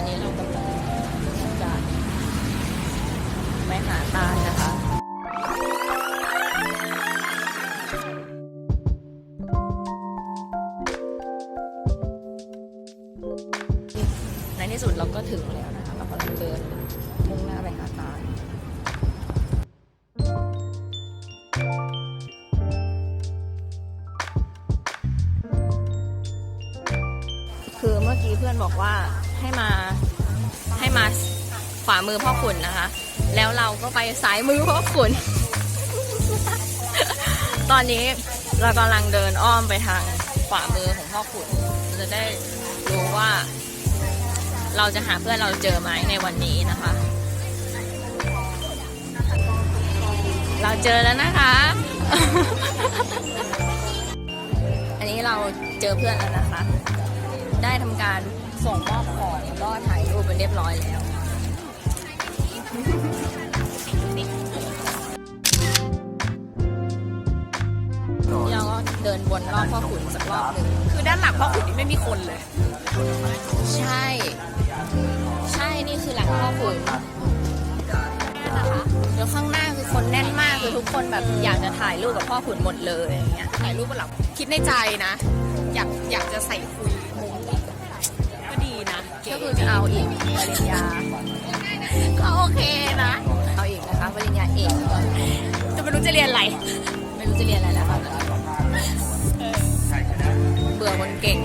อนนี้เรากำลังจะไปหาตาลนะคะในที่สุดเราก็ถึงแล้วนะคะเรากำลังเดินมุ่งหน้าไปหาตา เพื่อนบอกว่าให้มาให้มาขวามือพ่อขุนนะคะ แล้วเราก็ไปซ้ายมือพ่อขุน ตอนนี้เรากำลังเดินอ้อมไปทางขวามือของพ่อขุน จะได้รู้ว่า เราจะหาเพื่อนเราเจอไหมในวันนี้นะคะ เราเจอแล้วนะคะ อันนี้เราเจอเพื่อนแล้วนะคะ ได้ทำการส่งมอบของแล้วก็ถ่ายรูปไปเรียบร้อยแล้วนี่เราก็เดินวนรอบพ่อขุนสักรอบหนึ่งคือด้านหลังพ่อขุนนี่ไม่มีคนเลย ใช่ ใช่นี่คือหลังพ่อขุนนะคะแล้วข้างหน้าคือคนแน่นมากคือทุกคนแบบอยากจะถ่ายรูปกับพ่อขุนหมดเลยอย่างเงี้ยถ่ายรูปบนหลังคิดในใจนะ อยากอยากจะใส่คุย จะเรียนอะไร ไม่รู้จะเรียนอะไรแล้วครัเบื่อคนเก่ง